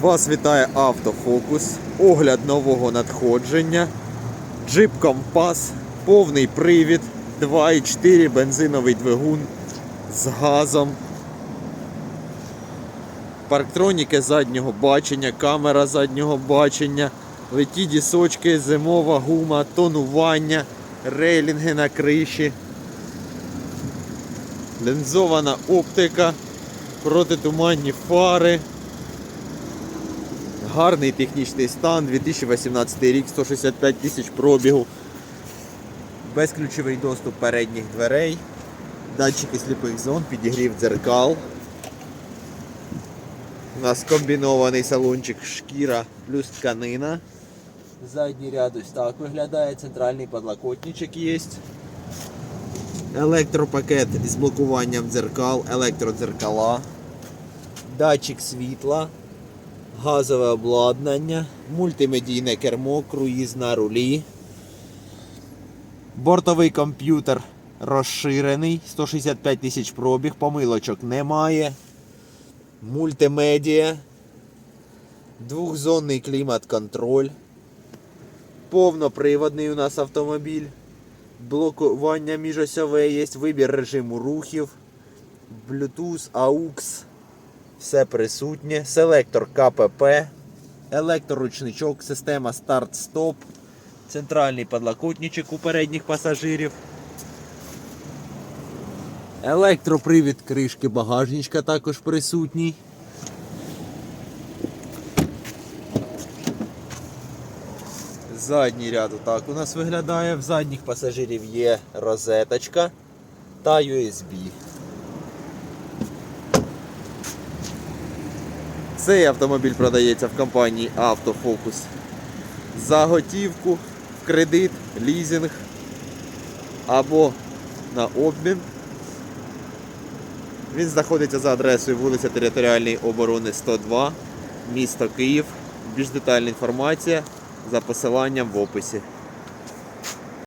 Вас вітає автофокус, огляд нового надходження, джип Компас, повний привід, 2,4 бензиновий двигун з газом, парктроніки заднього бачення, камера заднього бачення, леті дісочки, зимова гума, тонування, рейлінги на криші, лінзована оптика, протитуманні фари. Гарний технічний стан, 2018 рік, 165 тисяч пробігу. Безключовий доступ передніх дверей, датчики сліпих зон, підігрів дзеркал. У нас комбінований салончик шкіра плюс тканина. Задній ряд ось так виглядає, центральний подлокотничок є. Електропакет із блокуванням дзеркал, електродзеркала, датчик світла газове обладнання, мультимедійне кермо, круїз на рулі. Бортовий комп'ютер розширений, 165 тисяч пробіг, помилочок немає. Мультимедіа, двохзонний клімат-контроль. Повноприводний у нас автомобіль. Блокування міжосьове є, вибір режиму рухів, Bluetooth, AUX все присутнє. Селектор КПП, електроручничок, система старт-стоп, центральний подлокотничок у передніх пасажирів. Електропривід кришки багажничка також присутній. Задній ряд отак у нас виглядає. В задніх пасажирів є розеточка та USB. Цей автомобіль продається в компанії Автофокус за готівку, в кредит, лізинг або на обмін. Він знаходиться за адресою вулиця Територіальної оборони 102, місто Київ. Більш детальна інформація за посиланням в описі.